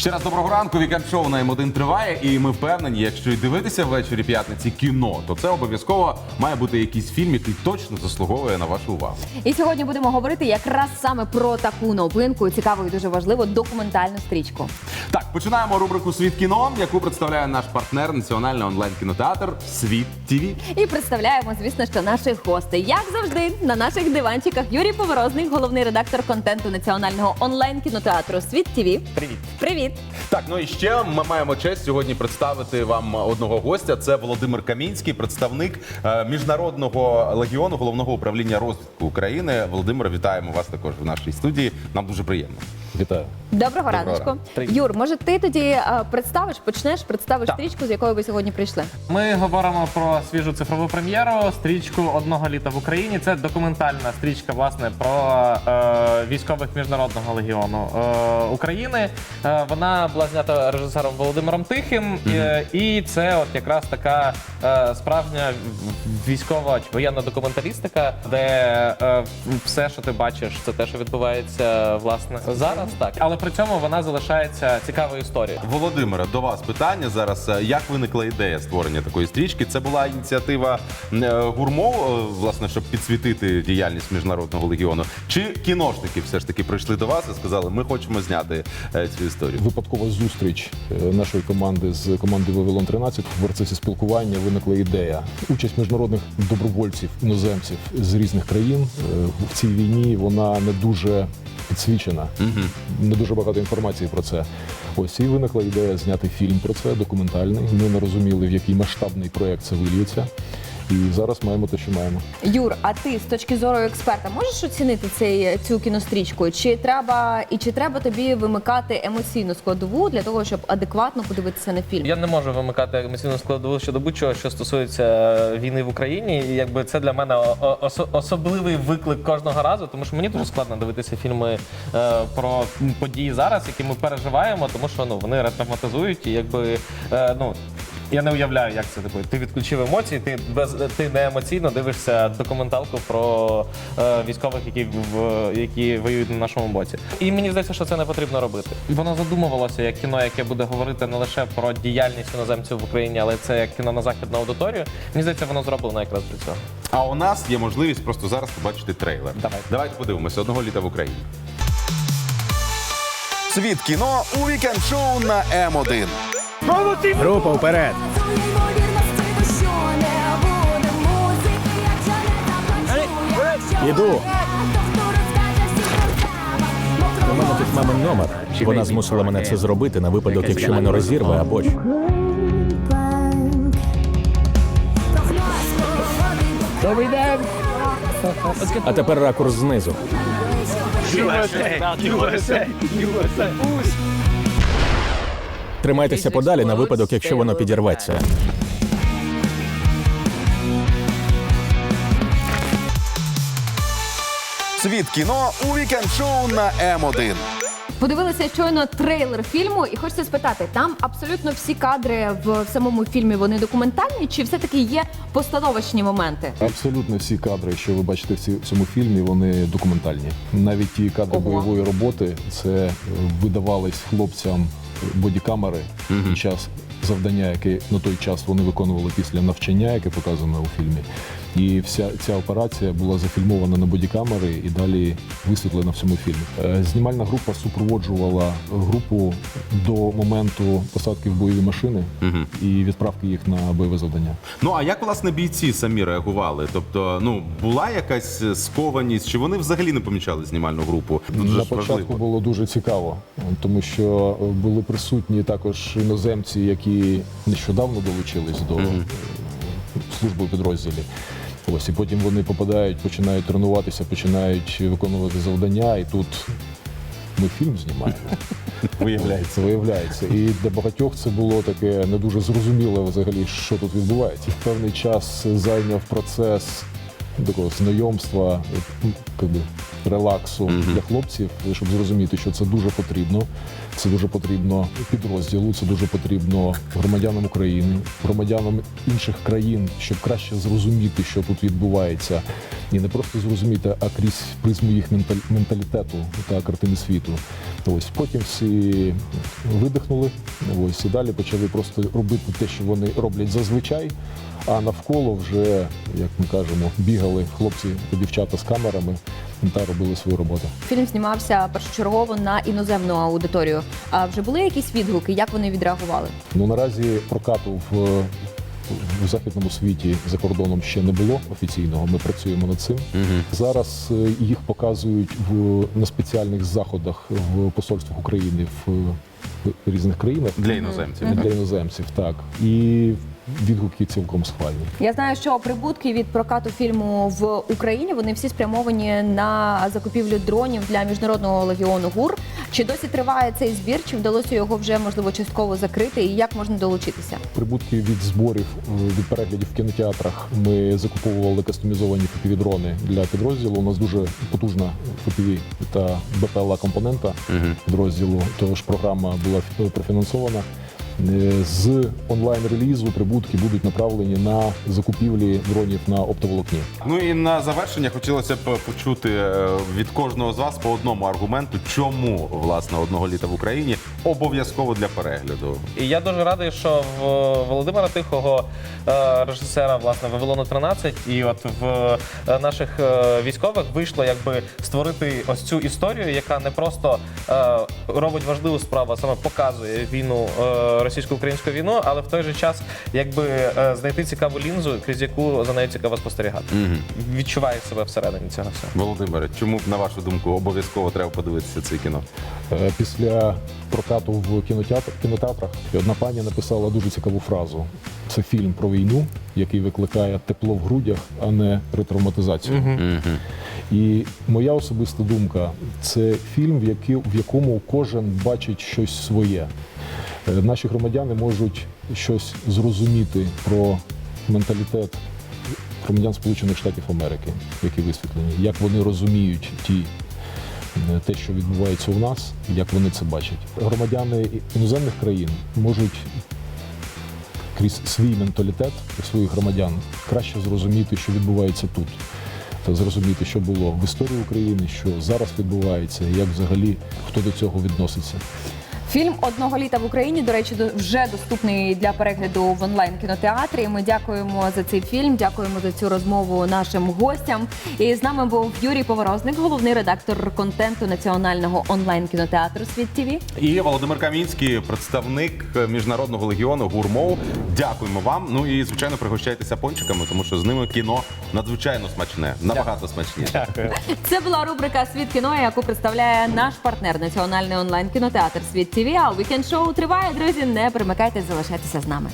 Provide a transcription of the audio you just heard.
Ще раз доброго ранку. Вікенд шоу на М1 триває, і ми впевнені, якщо й дивитися ввечері п'ятниці кіно, то це обов'язково має бути якийсь фільм, який точно заслуговує на вашу увагу. І сьогодні будемо говорити якраз саме про таку новинку, цікаву і дуже важливу документальну стрічку. Так, починаємо рубрику Світ кіно, яку представляє наш партнер Національний онлайн кінотеатр Світ ТІВІ. І представляємо, звісно, що наших гостей, як завжди, на наших диванчиках Юрій Поворозний, головний редактор контенту національного онлайн кінотеатру Світ ТІВІ. Привіт. Привіт! Так, ну і ще ми маємо честь сьогодні представити вам одного гостя. Це Володимир Камінський, представник е, міжнародного легіону головного управління розвитку України. Володимир, вітаємо вас також в нашій студії. Нам дуже приємно. Вітаю. Доброго Доброго раночку. ранку. Юр, може ти тоді е, представиш, почнеш, представиш Так. стрічку, з якою ви сьогодні прийшли? Ми говоримо про свіжу цифрову прем'єру, стрічку одного літа в Україні. Це документальна стрічка, власне, про е, військових міжнародного легіону е, України. Е, вона була знята режисером Володимиром Тихим, е, і це от якраз така е, справжня військова чи воєнна документалістика, де е, все, що ти бачиш, це те, що відбувається власне зараз. Так, але при цьому вона залишається цікавою історією. Володимире, до вас питання зараз. Е, Як виникла ідея створення такої стрічки? Це була ініціатива е, гурмо, е, власне, щоб підсвітити діяльність міжнародного легіону. Чи кіношники все ж таки прийшли до вас і сказали, ми хочемо зняти е, цю історію? Випадкова зустріч е, нашої команди з командою Вавилон 13 в процесі спілкування виникла ідея. Участь міжнародних добровольців, іноземців з різних країн е, в цій війні вона не дуже підсвічена. Не дуже багато інформації про це. Ось і виникла ідея зняти фільм про це, документальний. Ми не розуміли, в який масштабний проект це вильється. І зараз маємо те, що маємо. Юр, а ти з точки зору експерта можеш оцінити цей цю кінострічку? Чи треба і чи треба тобі вимикати емоційну складову для того, щоб адекватно подивитися на фільм? Я не можу вимикати емоційну складову щодо будь-чого, що стосується е, війни в Україні. І якби це для мене особливий виклик кожного разу, тому що мені дуже складно дивитися фільми е, про події зараз, які ми переживаємо, тому що ну вони ретравматизують і якби е, ну. Я не уявляю, як це типу. Ти відключив емоції, ти без ти не емоційно дивишся документалку про е, військових, які в які воюють на нашому боці. І мені здається, що це не потрібно робити. Воно задумувалося як кіно, яке буде говорити не лише про діяльність іноземців в Україні, але це як кіно на західну аудиторію. Мені здається, воно зроблено якраз для цього. А у нас є можливість просто зараз побачити трейлер. Давайте. Давайте подивимося одного літа в Україні. Світ кіно у вікенд шоу на М1. Група вперед! Іду. У мене тут мамин номер. Вона змусила мене це зробити на випадок, якщо мене розірве або ж. Добрий день! А тепер ракурс знизу. Тримайтеся подалі на випадок, якщо воно підірветься. Світ кіно у вікенд шоу на М1. Подивилися щойно трейлер фільму, і хочеться спитати, там абсолютно всі кадри в самому фільмі вони документальні, чи все-таки є постановочні моменти? Абсолютно всі кадри, що ви бачите в цьому фільмі, вони документальні. Навіть ті кадри Ого. бойової роботи, це видавались хлопцям бодікамери під час завдання, яке на той час вони виконували після навчання, яке показано у фільмі. І вся ця операція була зафільмована на бодікамери і далі висвітлена в цьому фільмі. Е, Знімальна група супроводжувала групу до моменту посадки в бойові машини і відправки їх на бойове завдання. Ну а як власне бійці самі реагували? Тобто, ну була якась скованість, чи вони взагалі не помічали знімальну групу? Тут На початку важливо. було дуже цікаво, тому що були присутні також іноземці, які нещодавно долучились до е, служби у підрозділі. Ось і потім вони попадають, починають тренуватися, починають виконувати завдання, і тут ми фільм знімаємо. Виявляється, виявляється. І для багатьох це було таке не дуже зрозуміло взагалі, що тут відбувається. Певний час зайняв процес такого знайомства, е, как би, релаксу для хлопців, щоб зрозуміти, що це дуже потрібно. Це дуже потрібно підрозділу, це дуже потрібно громадянам України, громадянам інших країн, щоб краще зрозуміти, що тут відбувається, і не просто зрозуміти, а крізь призму їх менталітету та картини світу. Ось потім всі видихнули. Ось і далі почали просто робити те, що вони роблять зазвичай. А навколо вже, як ми кажемо, бігали хлопці та дівчата з камерами та робили свою роботу. Фільм знімався першочергово на іноземну аудиторію. А вже були якісь відгуки? Як вони відреагували? Ну наразі прокату в, в західному світі за кордоном ще не було офіційного. Ми працюємо над цим. Зараз е, їх показують в на спеціальних заходах в посольствах України в, в різних країнах Для іноземців. для іноземців. Так і відгуки цілком схвальні. Я знаю, що прибутки від прокату фільму в Україні вони всі спрямовані на закупівлю дронів для міжнародного легіону ГУР. Чи досі триває цей збір? Чи вдалося його вже можливо частково закрити? І як можна долучитися? Прибутки від зборів е, від переглядів в кінотеатрах ми закуповували кастомізовані fpv дрони для підрозділу. У нас дуже потужна FPV та БПЛА компонента підрозділу. Тож програма була фі- профінансована. Е, З онлайн-релізу прибутки будуть направлені на закупівлі дронів на оптоволокні. Ну і на завершення хотілося б почути е, від кожного з вас по одному аргументу, чому власне одного літа в Україні обов'язково для перегляду. І я дуже радий, що в Володимира Тихого, е, режисера власне Вавилону 13, і от в наших військових вийшло якби створити ось цю історію, яка не просто робить важливу справу, а саме показує війну е, російсько-українську війну, але в той же час якби е, знайти цікаву лінзу, крізь яку за нею цікаво спостерігати. Відчуває себе всередині цього всього. Володимире, чому б, на вашу думку обов'язково треба подивитися це кіно? Е, Після прокату в кінотеатр, кінотеатрах одна пані написала дуже цікаву фразу. Це фільм про війну, який викликає тепло в грудях, а не ретравматизацію. І моя особиста думка це фільм, в якому кожен бачить щось своє. Е, Наші громадяни можуть щось зрозуміти про менталітет громадян Сполучених Штатів Америки, які висвітлені, як вони розуміють ті е, те, що відбувається у нас, як вони це бачать. Громадяни іноземних країн можуть крізь свій менталітет своїх громадян краще зрозуміти, що відбувається тут, та зрозуміти, що було в історії України, що зараз відбувається, як взагалі хто до цього відноситься. Фільм одного літа в Україні, до речі, до- вже доступний для перегляду в онлайн кінотеатрі. Ми дякуємо за цей фільм, дякуємо за цю розмову нашим гостям. І з нами був Юрій Поворозник, головний редактор контенту національного онлайн кінотеатру Світ ТІВІ. І Володимир Камінський, представник міжнародного легіону Гурмов. Дякуємо вам. Ну і звичайно пригощайтеся пончиками, тому що з ними кіно надзвичайно смачне, набагато смачніше. Дякую. Це була рубрика Світ кіно, яку представляє наш партнер національний онлайн кінотеатр Світ ТІВІ. А Weekend Show триває. Друзі, не примикайте, залишайтеся з нами.